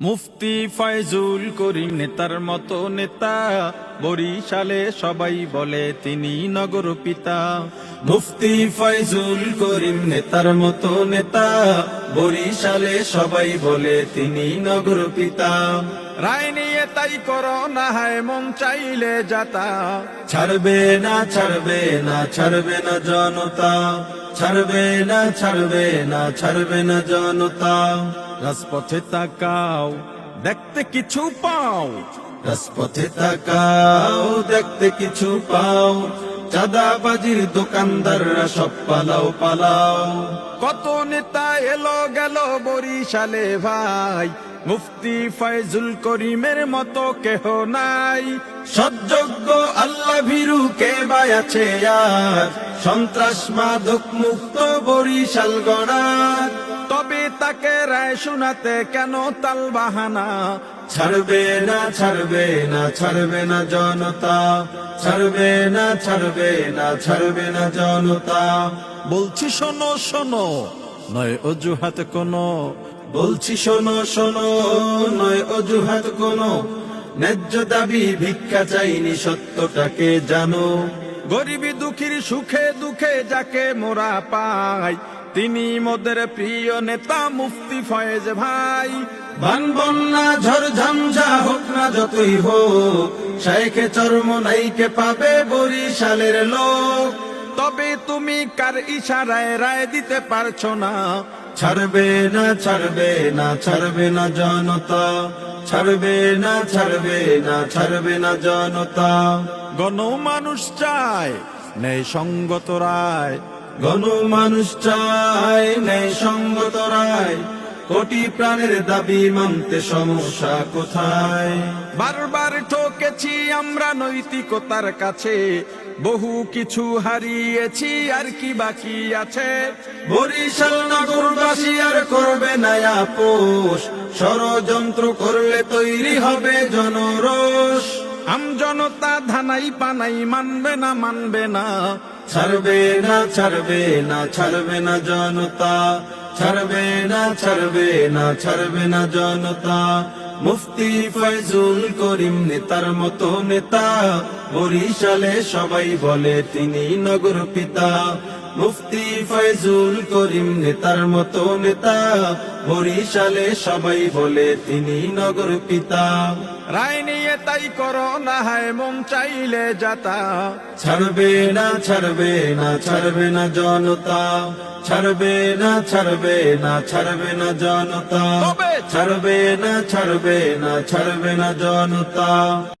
মুফতি ফয়জুল করিম নেতার মতো নেতা, বরিশালে সবাই বলে তিনি নগর পিতা। মুফতি ফয়জুল করিম নেতার মতো নেতা, বরিশালে সবাই বলে তিনি নগর পিতা। রায় নিয়ে তাই করো না হায়, মন চাইলে যাতা। ছাড়বে না ছাড়বে না ছাড়বে না জনতা। ছাড়বে না ছাড়বে না ছাড়বে না জনতা। রাজপথে তাকাও দেখতে কিছু পাও। রাজপথে তাকাও দেখতে কিছু পাও। চাঁদাবাজির দোকানদাররা সব পালাও পালাও। কত নেতা এলো গেল বরিশালে ভাই। মুফতি ফয়জুল করিমের মতো কেহ নাই। সৎযোগ্য আল্লাহ ভীরু কে বাই আছে আর? সন্ত্রাস মাদক মুক্ত বরিশাল গড়ার। রায় শোনাতে কেন তাল বাহানা? ছাড়বে না ছাড়বে না ছাড়বে না জনতা। ছাড়বে না ছাড়বে না ছাড়বে না জনতা। বলছি শোনো শোনো, নয় অজুহাত কোনো। বলছি শোনো শোনো, নয় অজুহাত কোনো। ন্যায্য দাবি ভিক্ষা চাইনি সত্যটাকে জানো। গরিবী দুঃখীর সুখে দুঃখে যাকে মোরা পাই তিনি মোদের প্রিয় নেতা মুফতি ফয়েজ ভাই। বান বন্যা ঝড় ঝঞ্ঝা হোক না যতই হোক শাইখে চর্ম নাইকে পাবে বরিশালের লোক। তবে তুমি কার ইশারায় রায় দিতে পারছ না? ছাড়বে না ছাড়বে না ছাড়বে না জনতা। ছাড়বে না ছাড়বে না ছাড়বে না জনতা। গণ মানুষ চায় নেই সঙ্গত রায়। গণ মানুষ চায় নেই সঙ্গত রায় কোটি প্রাণের দাবি মানতে সমস্যা কোথায়? বারবার ঠকেছি আমরা নৈতিকতার কাছে বহু কিছু হারিয়েছি আর কি বাকি আছে? বরিশাল নগরবাসী আর করবে না আপোষ ষড়যন্ত্র করলে তৈরি হবে জনরোষ। আম জনতা ধানাই পানাই মানবে না মানবে না। ছাড়বে না ছাড়বে না ছাড়বে না জনতা। ছাড়বে না ছাড়বে না ছাড়বে না জনতা। মুফতি ফয়জুল করিম নেতার মতো নেতা। বরিশালে সবাই বলে তিনি নগর পিতা। মুফতি ফয়জুল করিম নেতার মতো নেতা বরিশালে সবাই বলে তিনি নগর পিতা। রায় নিয়ে তাই করো না হায় মন চাইলে যাতা। ছাড়বে না ছাড়বে না ছাড়বে না জনতা। ছাড়বে না ছাড়বে না ছাড়বে না জনতা। ছাড়বে না ছাড়বে না ছাড়বে না জনতা।